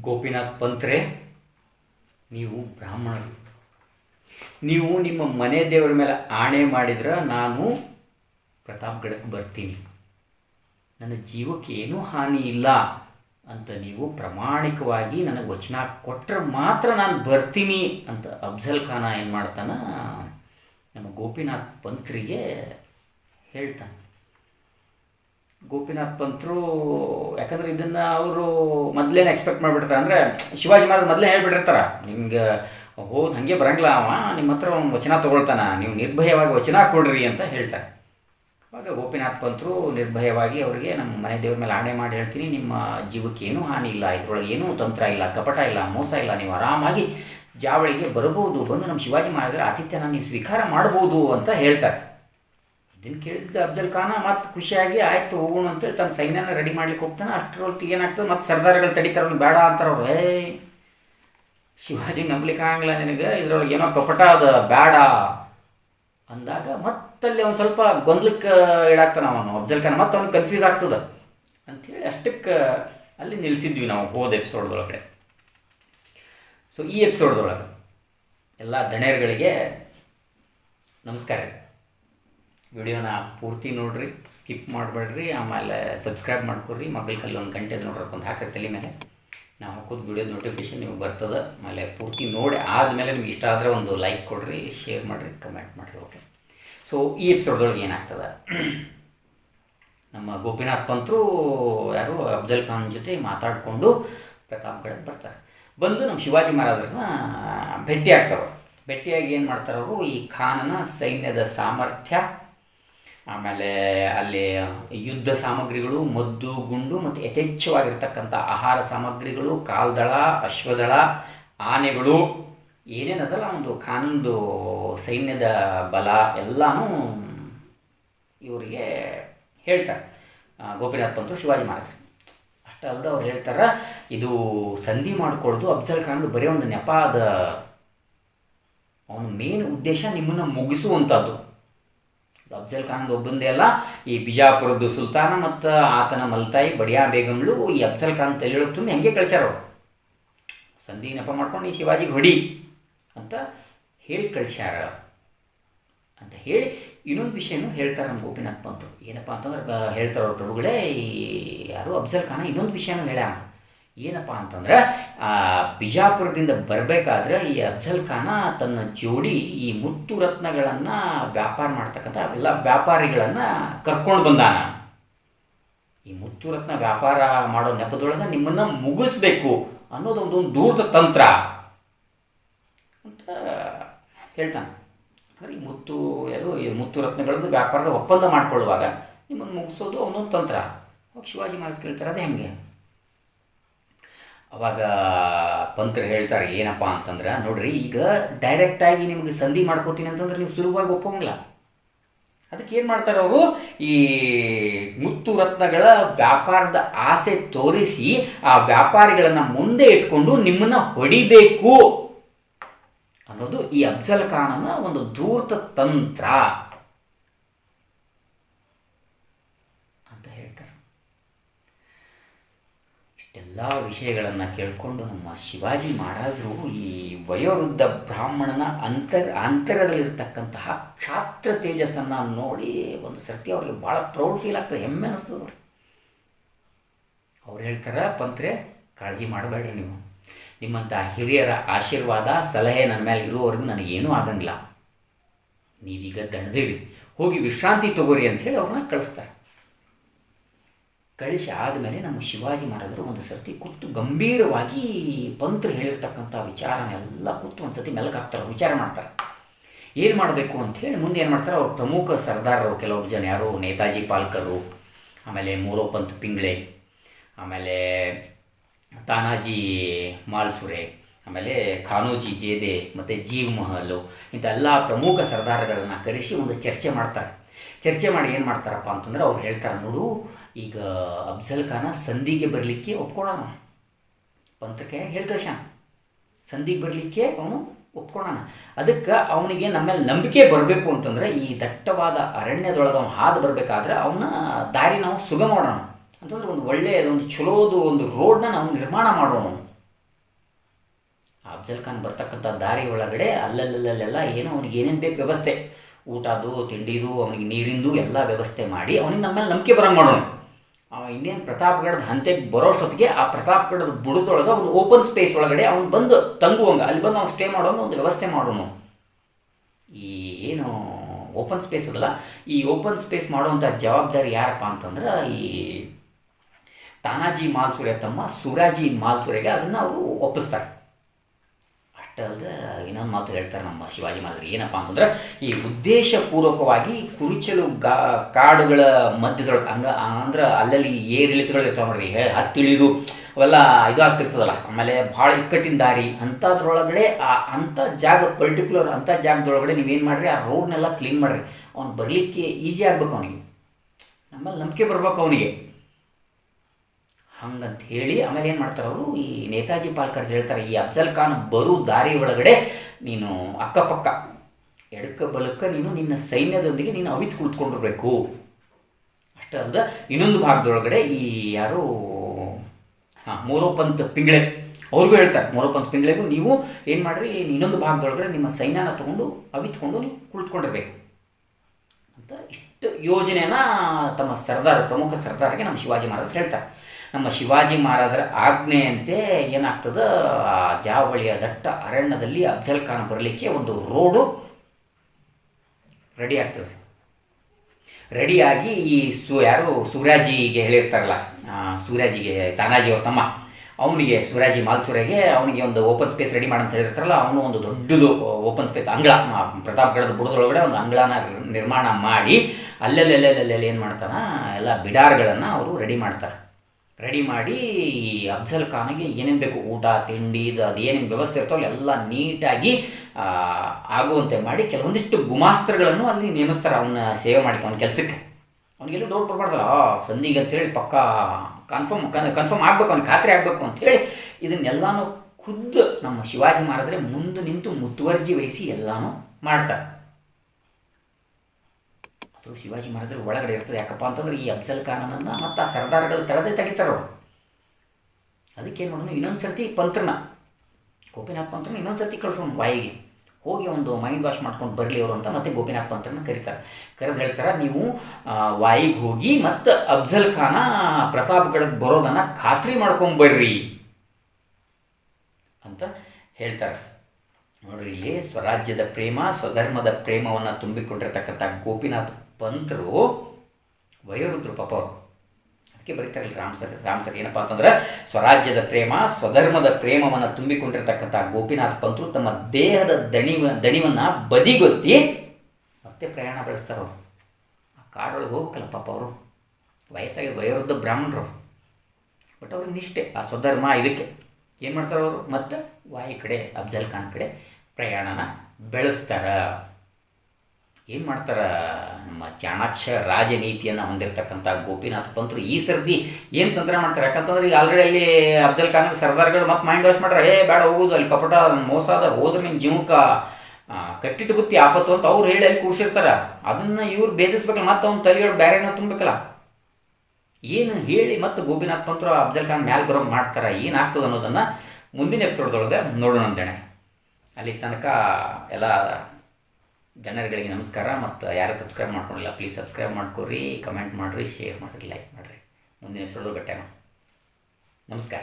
ಗೋಪಿನಾಥ್ ಪಂತ್ರೆ ನೀವು ಬ್ರಾಹ್ಮಣರು. ನೀವು ನಿಮ್ಮ ಮನೆ ದೇವರ ಮೇಲೆ ಆಣೆ ಮಾಡಿದ್ರೆ ನಾನು ಪ್ರತಾಪ್ಗಢಕ್ಕೆ ಬರ್ತೀನಿ. ನನ್ನ ಜೀವಕ್ಕೆ ಏನೂ ಹಾನಿ ಇಲ್ಲ ಅಂತ ನೀವು ಪ್ರಾಮಾಣಿಕವಾಗಿ ನನಗೆ ವಚನ ಕೊಟ್ಟರೆ ಮಾತ್ರ ನಾನು ಬರ್ತೀನಿ ಅಂತ ಅಫ್ಜಲ್ ಖಾನ ಏನು ಮಾಡ್ತಾನ, ನಮ್ಮ ಗೋಪಿನಾಥ್ ಪಂತ್ರಿಗೆ ಹೇಳ್ತಾನೆ. ಗೋಪಿನಾಥ್ ಪಂತ್ರು ಯಾಕಂದ್ರೆ ಇದನ್ನ ಅವರು ಮೊದ್ಲೇನು ಎಕ್ಸ್ಪೆಕ್ಟ್ ಮಾಡಿಬಿಡ್ತಾರೆ. ಅಂದರೆ ಶಿವಾಜಿ ಮಹಾರಾಜ್ ಮೊದಲೇ ಹೇಳ್ಬಿಟ್ಟಿರ್ತಾರ, ನಿಮ್ಗೆ ಹೋದ್ ಹಾಗೆ ಬರಂಗಿಲ್ಲ ಅವ ನಿಮ್ಮ ಹತ್ರ ಒಂದು ವಚನ ತಗೊಳ್ತಾನ, ನೀವು ನಿರ್ಭಯವಾಗಿ ವಚನ ಕೊಡ್ರಿ ಅಂತ ಹೇಳ್ತಾರೆ. ಆವಾಗ ಗೋಪಿನಾಥ್ ಪಂತ್ರು ನಿರ್ಭಯವಾಗಿ ಅವರಿಗೆ ನಮ್ಮ ಮನೆ ದೇವ್ರ ಮೇಲೆ ಆಣೆ ಮಾಡಿ ಹೇಳ್ತೀನಿ, ನಿಮ್ಮ ಜೀವಕ್ಕೆ ಏನೂ ಹಾನಿ ಇಲ್ಲ, ಇದ್ರೊಳಗೆ ಏನೂ ತಂತ್ರ ಇಲ್ಲ, ಕಪಟ ಇಲ್ಲ, ಮೋಸ ಇಲ್ಲ, ನೀವು ಆರಾಮಾಗಿ ಜಾವಳಿಗೆ ಬರಬಹುದು, ಬಂದು ನಮ್ಮ ಶಿವಾಜಿ ಮಹಾರಾಜರ ಆತಿಥ್ಯನ ನೀವು ಸ್ವೀಕಾರ ಮಾಡ್ಬೋದು ಅಂತ ಹೇಳ್ತಾರೆ. ಇದನ್ನು ಕೇಳಿದ ಅಫ್ಜಲ್ ಖಾನ ಮತ್ತೆ ಖುಷಿಯಾಗಿ ಆಯ್ತು, ಹೋಗೋಣ ಅಂತೇಳಿ ತನ್ನ ಸೈನ್ಯನ ರೆಡಿ ಮಾಡ್ಲಿಕ್ಕೆ ಹೋಗ್ತಾನೆ. ಅಷ್ಟರೊಳಗೆ ಏನಾಗ್ತದೆ ಮತ್ತೆ ಸರ್ದಾರ್ಗಳು ತಡಿತಾರೆ ಅವ್ನು ಬೇಡ ಅಂತಾರೆ ಅವ್ರು ಶಿವಾಜಿ ನಂಬ್ಲಿಕ್ಕೆ ಆಗಂಗಿಲ್ಲ ನಿನಗೆ. ಇದ್ರೊಳಗೆ ಏನೋ ಕಪಟ ಅದ, ಬೇಡ ಅಂದಾಗ ಮತ್ತಲ್ಲಿ ಒಂದು ಸ್ವಲ್ಪ ಗೊಂದಲಕ್ಕೆ ಈಡಾಗ್ತಾನೆ ಅವನು ಅಫ್ಜಲ್ ಖಾನ್. ಮತ್ತೆ ಅವನು ಕನ್ಫ್ಯೂಸ್ ಆಗ್ತದೆ. ಅಂಥೇಳಿ ಅಷ್ಟಕ್ಕೆ ಅಲ್ಲಿ ನಿಲ್ಲಿಸಿದ್ವಿ ನಾವು ಹೋದ ಎಪಿಸೋಡ್ದೊಳಗಡೆ ಸೊ ಈ ಎಪಿಸೋಡ್ದೊಳಗೆ ಎಲ್ಲ ದಣಿಯರುಗಳಿಗೆ ನಮಸ್ಕಾರ ವಿಡಿಯೋನ ಪೂರ್ತಿ ನೋಡ್ರಿ ಸ್ಕಿಪ್ ಮಾಡಬೇಡ್ರಿ, ಆಮೇಲೆ ಸಬ್ಸ್ಕ್ರೈಬ್ ಮಾಡ್ಕೊಡ್ರಿ ಮೊಬೈಲ್ ಒಂದು ಗಂಟೆ ನೋಡ್ರಿ ಒಂದು ಹಾಕ್ರಿ ತಲೆ ಮೇಲೆ. ನಾವು ಹಾಕೋದು ವಿಡಿಯೋದ ನೋಟಿಫಿಕೇಶನ್ ನಿಮಗೆ ಬರ್ತದೆ, ಆಮೇಲೆ ಪೂರ್ತಿ ನೋಡಿ ಆದಮೇಲೆ ನಿಮ್ಗೆ ಇಷ್ಟ ಆದರೆ ಒಂದು ಲೈಕ್ ಕೊಡಿರಿ ಶೇರ್ ಮಾಡಿರಿ ಕಮೆಂಟ್ ಮಾಡಿರಿ ಓಕೆ ಸೊ ಈ ಎಪಿಸೋಡ್ದೊಳಗೆ ಏನಾಗ್ತದೆ? ನಮ್ಮ ಗೋಪಿನಾಥ್ ಪಂತ್ರು ಯಾರು, ಅಫ್ಜಲ್ ಖಾನ್ ಜೊತೆ ಮಾತಾಡಿಕೊಂಡು ಪ್ರತಾಪ್ಗಢಕ್ಕೆ ಬರ್ತಾರೆ. ಬಂದು ನಮ್ಮ ಶಿವಾಜಿ ಮಹಾರಾಜರನ್ನ ಭೇಟಿ ಆಗ್ತಾರೆ ಭೇಟಿಯಾಗಿ ಏನು ಮಾಡ್ತಾರೆ ಅವರು, ಈ ಖಾನನ ಸೈನ್ಯದ ಸಾಮರ್ಥ್ಯ ಆಮೇಲೆ ಅಲ್ಲಿ ಯುದ್ಧ ಸಾಮಗ್ರಿಗಳು, ಮದ್ದು, ಗುಂಡು ಮತ್ತು ಯಥೇಚ್ಛವಾಗಿರ್ತಕ್ಕಂಥ ಆಹಾರ ಸಾಮಗ್ರಿಗಳು, ಕಾಲ್ದಳ, ಅಶ್ವದಳ, ಆನೆಗಳು ಏನೇನದಲ್ಲ ಒಂದು ಖಾನಂದು ಸೈನ್ಯದ ಬಲ ಎಲ್ಲನೂ ಇವರಿಗೆ ಹೇಳ್ತಾರೆ. ಗೋಪಿನಾಥ್ ಪಂತರು ಶಿವಾಜಿ ಮಹಾರಾಜರು ಅಷ್ಟೇ ಅಲ್ಲದೆ ಅವ್ರು ಹೇಳ್ತಾರೆ, ಇದು ಸಂಧಿ ಮಾಡ್ಕೊಳ್ಳೋದು ಅಫ್ಜಲ್ ಖಾನ್ದು ಬರೀ ಒಂದು ನೆಪ ಅದ ಅವನ ಮೇನ್ ಉದ್ದೇಶ ನಿಮ್ಮನ್ನು ಮುಗಿಸುವಂಥದ್ದು. ಅಫ್ಜಲ್ ಖಾನ್ದು ಒಬ್ಬಂದೇ ಅಲ್ಲ, ಈ ಬಿಜಾಪುರದ್ದು ಸುಲ್ತಾನ ಮತ್ತು ಆತನ ಮಲ್ತಾಯಿ ಬಡಿಯಾ ಬೇಗಂಗಳು ಈ ಅಫ್ಜಲ್ ಖಾನ್ ತಲೆಯೊಳಗೆ ತುಂಬಿ ಹಂಗೆ ಕಳಿಸ್ಯಾರ ಅವರು. ಸಂಧಿ ನೆಪ ಮಾಡ್ಕೊಂಡು ಈ ಶಿವಾಜಿಗೆ ಹೊಡಿ ಅಂತ ಹೇಳಿ ಕಳಿಸ್ಯಾರ. ಅಂತ ಹೇಳಿ ಇನ್ನೊಂದು ವಿಷಯನೂ ಹೇಳ್ತಾರೆ ನಮ್ಮ ಗೋಪಿನಾಥ್ ಪಂತರು ಏನಪ್ಪ ಅಂತಂದ್ರೆ ಹೇಳ್ತಾರೆ ಅವ್ರ ಪ್ರಭುಗಳೇ, ಈ ಯಾರು ಅಫ್ಜಲ್ ಖಾನ ಇನ್ನೊಂದು ವಿಷಯನೂ ಹೇಳ್ಯಾರ ಏನಪ್ಪ ಅಂತಂದ್ರೆ ಬಿಜಾಪುರದಿಂದ ಬರಬೇಕಾದ್ರೆ ಈ ಅಫ್ಜಲ್ ಖಾನ ತನ್ನ ಜೋಡಿ ಈ ಮುತ್ತು ರತ್ನಗಳನ್ನು ವ್ಯಾಪಾರ ಮಾಡ್ತಕ್ಕಂಥ ಅವೆಲ್ಲ ವ್ಯಾಪಾರಿಗಳನ್ನು ಕರ್ಕೊಂಡು ಬಂದಾನ. ಈ ಮುತ್ತು ರತ್ನ ವ್ಯಾಪಾರ ಮಾಡೋ ನೆಪದೊಳಗೆ ನಿಮ್ಮನ್ನು ಮುಗಿಸ್ಬೇಕು ಅನ್ನೋದೊಂದು ಒಂದು ದೂರದ ತಂತ್ರ ಅಂತ ಹೇಳ್ತಾನೆ. ಅಂದರೆ ಈ ಮುತ್ತು ಯಾರು ಈ ಮುತ್ತು ರತ್ನಗಳದ್ದು ವ್ಯಾಪಾರದ ಒಪ್ಪಂದ ಮಾಡ್ಕೊಳ್ಳುವಾಗ ನಿಮ್ಮನ್ನು ಮುಗಿಸೋದು ಅವನೊಂದು ತಂತ್ರ. ಅವಾಗ ಶಿವಾಜಿ ಮಹಾರಾಜ್ ಕೇಳ್ತಾರೆ, ಅದು ಹೆಂಗೆ. ಅವಾಗ ಪಂತ್ರ ಹೇಳ್ತಾರೆ, ಏನಪ್ಪ ಅಂತಂದ್ರೆ, ನೋಡ್ರಿ, ಈಗ ಡೈರೆಕ್ಟಾಗಿ ನಿಮಗೆ ಸಂಧಿ ಮಾಡ್ಕೋತೀನಿ ಅಂತಂದ್ರೆ ನೀವು ಸುಲಭವಾಗಿ ಒಪ್ಪೋಂಗಿಲ್ಲ ಅದಕ್ಕೆ ಏನು ಮಾಡ್ತಾರೆ ಅವರು? ಈ ಮುತ್ತು ರತ್ನಗಳ ವ್ಯಾಪಾರದ ಆಸೆ ತೋರಿಸಿ ಆ ವ್ಯಾಪಾರಿಗಳನ್ನು ಮುಂದೆ ಇಟ್ಕೊಂಡು ನಿಮ್ಮನ್ನ ಹೊಡಿಬೇಕು ಅನ್ನೋದು ಈ ಅಫ್ಜಲ್ ಖಾನನ ಒಂದು ಧೂರ್ತ ತಂತ್ರ ಅಂತ ಹೇಳ್ತಾರೆ ಇಷ್ಟೆಲ್ಲ ವಿಷಯಗಳನ್ನು ಕೇಳಿಕೊಂಡು ನಮ್ಮ ಶಿವಾಜಿ ಮಹಾರಾಜರು ಈ ವಯೋವೃದ್ಧ ಬ್ರಾಹ್ಮಣನ ಅಂತರ್, ಅಂತರದಲ್ಲಿರ್ತಕ್ಕಂತಹ ಕ್ಷಾತ್ರ ತೇಜಸ್ಸನ್ನು ನೋಡಿ ಒಂದು ಸರ್ತಿ ಅವ್ರಿಗೆ ಭಾಳ ಪ್ರೌಡ್ ಫೀಲ್ ಆಗ್ತದೆ. ಹೆಮ್ಮೆ ಅನ್ನಿಸ್ತದೆ ಅವ್ರಿಗೆ. ಅವ್ರು ಹೇಳ್ತಾರೆ, ಪಂತ್ರೆ, ಕಾಳಜಿ ಮಾಡಬೇಡ್ರಿ ನೀವು. ನಿಮ್ಮಂಥ ಹಿರಿಯರ ಆಶೀರ್ವಾದ, ಸಲಹೆ ನನ್ನ ಮೇಲೆ ಇರುವವರೆಗೂ ನನಗೇನೂ ಆಗಂಗಿಲ್ಲ. ನೀವೀಗ ದಣದಿರಿ. ಹೋಗಿ ವಿಶ್ರಾಂತಿ ತಗೋರಿ ಅಂಥೇಳಿ ಅವ್ರನ್ನ ಕಳಿಸ್ತಾರೆ. ಕಳಿಸಿ ಆದಮೇಲೆ ನಮ್ಮ ಶಿವಾಜಿ ಮಹಾರಾಜರು ಒಂದು ಸರ್ತಿ ಕೂತು ಗಂಭೀರವಾಗಿ ಪಂತ್ರ ಹೇಳಿರ್ತಕ್ಕಂಥ ವಿಚಾರನೆಲ್ಲ ಕೂತು ಒಂದು ಸರ್ತಿ ಮೆಲುಕು ಹಾಕ್ತಾರೆ, ವಿಚಾರ ಮಾಡ್ತಾರೆ. ಏನು ಮಾಡಬೇಕು ಅಂಥೇಳಿ ಮುಂದೆ ಏನು ಮಾಡ್ತಾರೆ, ಅವ್ರ ಪ್ರಮುಖ ಸರ್ದಾರರು ಕೆಲವೊಬ್ಬರು ಜನ ಯಾರು? ನೇತಾಜಿ ಪಾಲ್ಕರು, ಆಮೇಲೆ ಮೂರೋಪಂತ್ ಪಿಂಗ್ಳೆ, ಆಮೇಲೆ ತಾನಾಜಿ ಮಾಲ್ಸುರೆ, ಆಮೇಲೆ ಖಾನೋಜಿ ಜೇದೆ, ಮತ್ತು ಜೀವ್ ಮಹಲು ಇಂಥ ಎಲ್ಲ ಪ್ರಮುಖ ಸರ್ದಾರಗಳನ್ನು ಕರೆಸಿ ಒಂದು ಚರ್ಚೆ ಮಾಡ್ತಾರೆ. ಚರ್ಚೆ ಮಾಡಿ ಏನು ಮಾಡ್ತಾರಪ್ಪ ಅಂತಂದ್ರೆ ಅವ್ರು ಹೇಳ್ತಾರೆ, ನೋಡು, ಈಗ ಅಫ್ಜಲ್ ಖಾನ ಸಂಧಿಗೆ ಬರಲಿಕ್ಕೆ ಒಪ್ಕೊಳ್ಳೋಣ ಪಂತಕ್ಕೆ ಹೇಳಿ ಕಳ್ಸ್ಯಾನ ಸಂಧಿಗೆ ಬರಲಿಕ್ಕೆ ಅವನು ಒಪ್ಕೊಳ್ಳೋಣ ಅದಕ್ಕೆ ಅವನಿಗೆ ನಮ್ಮ ಮೇಲೆ ನಂಬಿಕೆ ಬರಬೇಕು ಅಂತಂದ್ರೆ ಈ ದಟ್ಟವಾದ ಅರಣ್ಯದೊಳಗೆ ಅವನು ಹಾದು ಬರಬೇಕಾದ್ರೆ ಅವನ ದಾರಿ ನಾವು ಸುಗಮ ಮಾಡೋಣ. ಅಂತಂದ್ರೆ ಒಂದು ಒಳ್ಳೆಯ ಒಂದು ಚಲೋದು, ಒಂದು ರೋಡ್ನ ನಾವು ನಿರ್ಮಾಣ ಮಾಡೋಣ. ಅಫ್ಜಲ್ ಖಾನ್ ಬರ್ತಕ್ಕಂಥ ದಾರಿ ಒಳಗಡೆ ಅಲ್ಲಲ್ಲಲ್ಲೆಲ್ಲ ಏನೋ ಅವ್ನಿಗೆ ಏನೇನು ಬೇಕು ವ್ಯವಸ್ಥೆ. ಊಟದು, ತಿಂಡಿದು, ಅವನಿಗೆ ನೀರಿಂದು ಎಲ್ಲ ವ್ಯವಸ್ಥೆ ಮಾಡಿ ಅವನಿಗೆ ನಮ್ಮ ಮೇಲೆ ನಂಬಿಕೆ ಬರಂಗೆ ಮಾಡೋಣ ಅವ ಇನ್ನೇನು ಪ್ರತಾಪ್ಗಢದ ಹಂತೆಗೆ ಬರೋಷ್ಟೊತ್ತಿಗೆ ಆ ಪ್ರತಾಪ್ಗಢದ ಬುಡದೊಳಗೆ ಒಂದು ಓಪನ್ ಸ್ಪೇಸ್ ಒಳಗಡೆ ಅವನು ಬಂದು ತಂಗುವಂಗೆ, ಅಲ್ಲಿ ಬಂದು ಅವ್ನು ಸ್ಟೇ ಮಾಡೋಂಗ ಒಂದು ವ್ಯವಸ್ಥೆ ಮಾಡೋನು. ಈ ಏನು ಓಪನ್ ಸ್ಪೇಸ್ ಅದಲ್ಲ, ಈ ಓಪನ್ ಸ್ಪೇಸ್ ಮಾಡುವಂಥ ಜವಾಬ್ದಾರಿ ಯಾರಪ್ಪ ಅಂತಂದ್ರೆ ಈ ತಾನಾಜಿ ಮಾಲ್ಸೂರ್ಯ ತಮ್ಮ ಸುರಾಜಿ ಮಾಲ್ಸೂರ್ಯಗೆ ಅದನ್ನು ಅವರು ಒಪ್ಪಿಸ್ತಾರೆ. ಅಷ್ಟೇ ಅಲ್ಲದೆ, ಇನ್ನೊಂದು ಮಾತು ಹೇಳ್ತಾರೆ ನಮ್ಮ ಶಿವಾಜಿ ಮಾದರಿ ಏನಪ್ಪ ಅಂತಂದ್ರೆ, ಈ ಉದ್ದೇಶಪೂರ್ವಕವಾಗಿ ಕುರುಚಲು ಗಾ, ಕಾಡುಗಳ ಮಧ್ಯದೊಳಗೆ, ಹಂಗ, ಅಂದ್ರೆ ಅಲ್ಲಲ್ಲಿ ಏರಿಳಿತಗಳು ಇರ್ತಾವೆ ನೋಡ್ರಿ ಹತ್ತಿಳಿದು ಅವೆಲ್ಲ ಇದು ಆಗ್ತಿರ್ತದಲ್ಲ. ಆಮೇಲೆ ಭಾಳ ಇಕ್ಕಟ್ಟಿನ ದಾರಿ. ಅಂಥದ್ರೊಳಗಡೆ, ಆ, ಅಂಥ ಜಾಗ ಪರ್ಟಿಕ್ಯುಲರ್ ಅಂಥ ಜಾಗದೊಳಗಡೆ ನೀವೇನು ಮಾಡಿರಿ, ಆ ರೋಡ್ನೆಲ್ಲ ಕ್ಲೀನ್ ಮಾಡಿರಿ. ಅವ್ನು ಬರಲಿಕ್ಕೆ ಈಸಿ ಆಗ್ಬೇಕು ಅವನಿಗೆ. ನಮ್ಮಲ್ಲಿ ನಂಬಿಕೆ ಬರ್ಬೇಕು ಅವನಿಗೆ. ಹಂಗಂತ ಹೇಳಿ ಆಮೇಲೆ ಏನು ಮಾಡ್ತಾರೆ ಅವರು, ಈ ನೇತಾಜಿ ಪಾಲ್ಕರ್ ಹೇಳ್ತಾರೆ, ಈ ಅಫ್ಜಲ್ ಖಾನ್ ಬರೋ ದಾರಿ ಒಳಗಡೆ, ನೀನು ಅಕ್ಕಪಕ್ಕ ಎಡಕ ಬಲಕ್ಕ ನೀನು ನಿನ್ನ ಸೈನ್ಯದೊಂದಿಗೆ ನೀನು ಅವಿತು ಕುಳಿತುಕೊಂಡಿರ್ಬೇಕು. ಅಷ್ಟೇ ಅಲ್ಲದೆ ಇನ್ನೊಂದು ಭಾಗದೊಳಗಡೆ ಈ ಯಾರು, ಹಾಂ, ಮೋರೋಪಂತ್ ಪಿಂಗ್ಳೆ, ಅವ್ರಿಗೂ ಹೇಳ್ತಾರೆ, ಮೋರೋಪಂತ್ ಪಿಂಗ್ಳೆಗೂ, ನೀವು ಏನು ಮಾಡಿರಿ, ಇನ್ನೊಂದು ಭಾಗದೊಳಗಡೆ ನಿಮ್ಮ ಸೈನ್ಯನ ತೊಗೊಂಡು, ಅವಿತ್ಕೊಂಡು ಕುಳಿತುಕೊಂಡಿರ್ಬೇಕು. ಅಂತ ಇಷ್ಟು ಯೋಜನೆನ ತಮ್ಮ ಸರ್ದಾರ್, ಪ್ರಮುಖ ಸರ್ದಾರ್ಗೆ ನಮ್ಮ ಶಿವಾಜಿ ಮಹಾರಾಜರು ಹೇಳ್ತಾರೆ. ನಮ್ಮ ಶಿವಾಜಿ ಮಹಾರಾಜರ ಆಜ್ಞೆಯಂತೆ ಏನಾಗ್ತದೆ? ಆ ಜಾವಳಿಯ ದಟ್ಟ ಅರಣ್ಯದಲ್ಲಿ ಅಫ್ಜಲ್ ಖಾನ್ ಬರಲಿಕ್ಕೆ ಒಂದು ರೋಡು ರೆಡಿ ಆಗ್ತದೆ. ರೆಡಿಯಾಗಿ ಈ ಸು ಯಾರು ಸೂರ್ಯಾಜಿಗೆ ಹೇಳಿರ್ತಾರಲ್ಲ ಸೂರ್ಯಾಜಿಗೆ ತಾನಾಜಿ ಅವ್ರ ತಮ್ಮ. ಅವನಿಗೆ ಸುರಾಜಿ ಮಾಲ್ಸುರೆಗೆ ಅವನಿಗೆ ಒಂದು ಓಪನ್ ಸ್ಪೇಸ್ ರೆಡಿ ಮಾಡಂತ ಹೇಳಿರ್ತಾರಲ್ಲ, ಅವನು ಒಂದು ದೊಡ್ಡದು ಓಪನ್ ಸ್ಪೇಸ್ ಅಂಗಳ ಪ್ರತಾಪ್ಗಢದ ಬುಡದೊಳಗಡೆ ಒಂದು ಅಂಗಳನ ನಿರ್ಮಾಣ ಮಾಡಿ ಅಲ್ಲೆಲ್ಲೆಲ್ಲೆಲ್ಲೆಲ್ಲಿ ಏನು ಮಾಡ್ತಾನೆ, ಎಲ್ಲ ಬಿಡಾರ್ಗಳನ್ನು ಅವರು ರೆಡಿ ಮಾಡ್ತಾರೆ. ರೆಡಿ ಮಾಡಿ ಅಫ್ಜಲ್ ಖಾನಿಗೆ ಏನೇನು ಬೇಕು, ಊಟ, ತಿಂಡಿ, ಇದು, ಅದು ಏನೇನು ವ್ಯವಸ್ಥೆ ಇರ್ತಾವಲ್ಲ ಎಲ್ಲ ನೀಟಾಗಿ ಆಗುವಂತೆ ಮಾಡಿ ಕೆಲವೊಂದಿಷ್ಟು ಗುಮಾಸ್ತ್ರಗಳನ್ನು ಅಲ್ಲಿ ನೇಮಿಸ್ತಾರೆ ಅವನ್ನ ಸೇವೆ ಮಾಡಿ ಅವನ ಕೆಲಸಕ್ಕೆ. ಅವನಿಗೆಲ್ಲ ಡೌಟ್ ಬರಬಾರ್ದಲ್ಲ ಸಂಧಿಗೆ ಅಂತೇಳಿ ಪಕ್ಕ ಕನ್ಫರ್ಮ್ ಕನ್ಫರ್ಮ್ ಆಗಬೇಕು, ಅವ್ನಿಗೆ ಖಾತ್ರಿ ಆಗಬೇಕು ಅಂತೇಳಿ ಇದನ್ನೆಲ್ಲಾನು ಖುದ್ದು ನಮ್ಮ ಶಿವಾಜಿ ಮಾಡಿದ್ರೆ ಮುಂದೆ ನಿಂತು ಮುತುವರ್ಜಿ ವಹಿಸಿ ಎಲ್ಲಾನು ಮಾಡ್ತಾರೆ. ಅದು ಶಿವಾಜಿ ಮಹಾರಾಜರು ಒಳಗಡೆ ಇರ್ತದೆ. ಯಾಕಪ್ಪ ಅಂತಂದ್ರೆ ಈ ಅಫ್ಜಲ್ ಖಾನನನ್ನು ಮತ್ತು ಆ ಸರ್ದಾರ್ಗಳು ತರದೇ ತೆಗಿತಾರೋ ಅದಕ್ಕೆ ಮಾಡೋಣ ಇನ್ನೊಂದು ಸರ್ತಿ ಪಂತ್ರನ, ಗೋಪಿನಾಥ್ ಪಂತ್ರನ ಇನ್ನೊಂದು ಸರ್ತಿ ಕಳಿಸೋಣ ವಾಯಿಗೆ. ಹೋಗಿ ಒಂದು ಮೈಂಡ್ ವಾಶ್ ಮಾಡ್ಕೊಂಡು ಬರಲಿ ಅವರು ಅಂತ ಮತ್ತೆ ಗೋಪಿನಾಥ್ ಪಂತ್ರನ ಕರೀತಾರೆ. ಕರೆದು ಹೇಳ್ತಾರೆ, ನೀವು ವಾಯಿಗೆ ಹೋಗಿ ಮತ್ತು ಅಫ್ಜಲ್ ಖಾನ ಪ್ರತಾಪ್ಗಢಕ್ಕೆ ಬರೋದನ್ನು ಖಾತ್ರಿ ಮಾಡ್ಕೊಂಬರ್ರಿ ಅಂತ ಹೇಳ್ತಾರೆ. ನೋಡ್ರಿ, ಇಲ್ಲಿ ಸ್ವರಾಜ್ಯದ ಪ್ರೇಮ, ಸ್ವಧರ್ಮದ ಪ್ರೇಮವನ್ನು ತುಂಬಿಕೊಂಡಿರ್ತಕ್ಕಂಥ ಗೋಪಿನಾಥ್ ಪಂತರು ವಯೋವೃದ್ಧರು ಪಾಪ ಅದಕ್ಕೆ ಬರೀತಾರಲ್ಲ ರಾಮ್ ಸರ್ ರಾಮ್ ಸರ್ ಏನಪ್ಪ ಅಂತಂದ್ರೆ ಸ್ವರಾಜ್ಯದ ಪ್ರೇಮ, ಸ್ವಧರ್ಮದ ಪ್ರೇಮವನ್ನು ತುಂಬಿಕೊಂಡಿರ್ತಕ್ಕಂಥ ಗೋಪಿನಾಥ್ ಪಂತರು ತಮ್ಮ ದೇಹದ ದಣಿವ, ದಣಿವನ್ನು ಬದಿಗೊತ್ತಿ ಮತ್ತೆ ಪ್ರಯಾಣ ಬೆಳೆಸ್ತಾರೆ ಅವರು. ಆ ಕಾಡೊಳಗೆ ಹೋಗ್ಬೇಕಲ್ಲ ಪಾಪ ಅವರು. ವಯಸ್ಸಾಗಿ, ವಯೋವೃದ್ಧ ಬ್ರಾಹ್ಮಣರು. ಬಟ್ ಅವ್ರಿಗೆ ನಿಷ್ಠೆ, ಆ ಸ್ವಧರ್ಮ ಇದಕ್ಕೆ. ಏನು ಮಾಡ್ತಾರೆ ಅವರು? ಮತ್ತು ವಾಯು ಕಡೆ, ಅಫ್ಜಲ್ ಖಾನ್ ಕಡೆ ಪ್ರಯಾಣನ ಬೆಳೆಸ್ತಾರ. ಏನು ಮಾಡ್ತಾರ? ನಮ್ಮ ಚಾಣಾಕ್ಷ ರಾಜನೀತಿಯನ್ನು ಹೊಂದಿರತಕ್ಕಂಥ ಗೋಪಿನಾಥ್ ಪಂತರು ಈ ಸರ್ದಿ ಏನು ತಂತ್ರ ಮಾಡ್ತಾರೆ? ಯಾಕಂತಂದ್ರೆ ಈಗ ಆಲ್ರೆಡಿ ಅಲ್ಲಿ ಅಫ್ಜಲ್ ಖಾನ್ ಸರ್ದಾರ್ಗಳು ಮತ್ತೆ ಮೈಂಡ್ ವಾಶ್ ಮಾಡ್ರೆ ಏ ಬೇಡ, ಹೋಗೋದು, ಅಲ್ಲಿ ಕಪಟ, ಮೋಸ ಅದ, ಹೋದ್ರೆ ನಿನ್ನ ಜೀವಕ್ಕೆ ಕಟ್ಟಿಟ್ಟು ಬುತ್ತಿ ಆಪತ್ತು ಅಂತ ಅವ್ರು ಹೇಳಿ ಅಲ್ಲಿ ಕೂಡಿಸಿರ್ತಾರ ಅದನ್ನ ಇವ್ರು ಭೇದಿಸ್ಬೇಕಲ್ಲ, ಮತ್ತೆ ಅವ್ನ ತಲೆಗಳು ಬೇರೆನ ತುಂಬಬೇಕಲ್ಲ. ಏನು ಹೇಳಿ ಮತ್ತು ಗೋಪಿನಾಥ್ ಪಂತ್ರು ಅಫ್ಜಲ್ ಖಾನ್ ಮ್ಯಾಲೆ ಬರೋ ಮಾಡ್ತಾರೆ ಏನಾಗ್ತದೆ ಅನ್ನೋದನ್ನು ಮುಂದಿನ ಎಪಿಸೋಡ್ದೊಳಗೆ ನೋಡೋಣ ಅಂತೇನೆ ಅಲ್ಲಿ ತನಕ ಎಲ್ಲ ಜನರುಗಳಿಗೆ ನಮಸ್ಕಾರ ಮತ್ತು ಯಾರು ಸಬ್ಸ್ಕ್ರೈಬ್ ಮಾಡ್ಕೊಂಡಿಲ್ಲ ಪ್ಲೀಸ್ ಸಬ್ಸ್ಕ್ರೈಬ್ ಮಾಡ್ಕೊರಿ ಕಮೆಂಟ್ ಮಾಡಿರಿ ಶೇರ್ ಮಾಡಿರಿ ಲೈಕ್ ಮಾಡಿರಿ. ಮುಂದಿನ ಸುಳ್ಳು ಭೇಟಿಯಾಗೋಣ ನಮಸ್ಕಾರ.